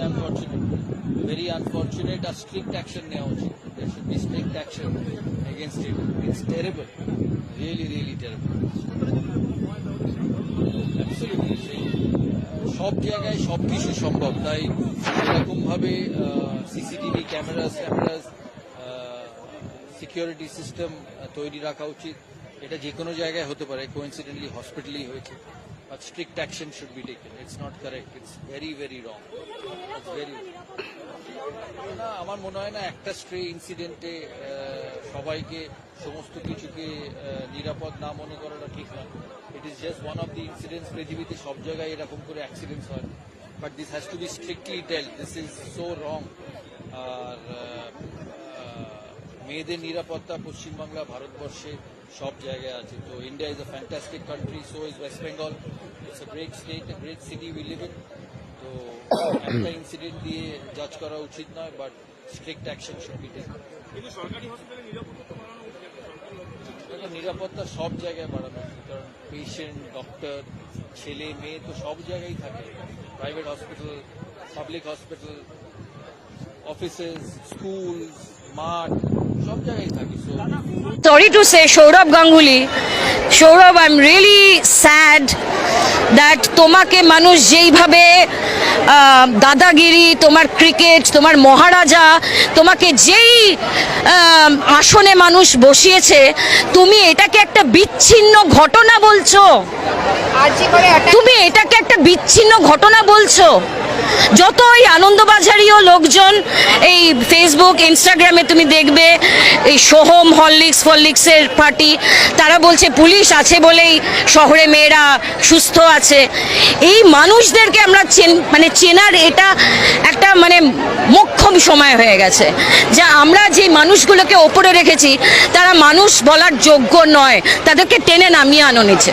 unfortunate, very unfortunate. A strict action উচিত There should be strict action against it. It's terrible, really, really terrible. Absolutely. সব জায়গায় সব কিছু সম্ভব তাই এরকম ভাবে CCTV cameras cameras security system তৈরি রাখা উচিত এটা যে কোনো জায়গায় হতে পারে কোইন্সিডেন্টলি হসপিটালেই হয়েছে but strict action should be taken it's not correct it's very very wrong very না, আমার মনে হয় না একটা স্ট্রে ইনসিডেন্টে সবাইকে, সমস্ত কিছুকে নিরাপদ না মনে করাটা ঠিক নয় it is just one of the incidents পৃথিবীতে সব জায়গায় এরকম করে অ্যাক্সিডেন্টস হয়। But this has to be strictly tell this is so wrong আর মেয়েদের নিরাপত্তা পশ্চিমবাংলা ভারতবর্ষে সব জায়গায় আছে। তো India is a fantastic country so is West Bengal it's a great state a great city we live in তো একটা ইনসিডেন্ট দিয়ে জাজ করা উচিত নয় but strict action should be taken কিন্তু সরকারি হসপিটালে নিরাপত্তা নিরাপত্তা সব জায়গায় বাড়ানো কারণ পেশেন্ট ডক্টর ছেলে মেয়ে তো সব জায়গায় থাকে। Private hospital public hospital offices school মাঠ। সব জায়গায় sorry to say Sourav Ganguly Sourav I am really sad that তোমাকে মানুষ যেইভাবে দাদাগিরি তোমার ক্রিকেট তোমার মহারাজা তোমাকে যেই আসনে মানুষ বসিয়েছে তুমি এটাকে একটা বিচ্ছিন্ন ঘটনা বলছো? তুমি এটাকে একটা বিচ্ছিন্ন ঘটনা বলছো? যত ওই আনন্দবাজারিও লোকজন এই ফেসবুক ইনস্টাগ্রামে তুমি দেখবে, এই সোহম হরলিক্স ফরলিক্সের পার্টি তারা বলছে পুলিশ আছে বলেই শহরে মেয়েরা সুস্থ আছে। এই মানুষদেরকে আমরা চেন- মানে চেনার এটা একটা মানে মোক্ষম সময় হয়ে গেছে। যা আমরা যে মানুষগুলোকে ওপরে রেখেছি, তারা মানুষ বলার যোগ্য নয়, তাদেরকে টেনে নামিয়ে আনো নিচে।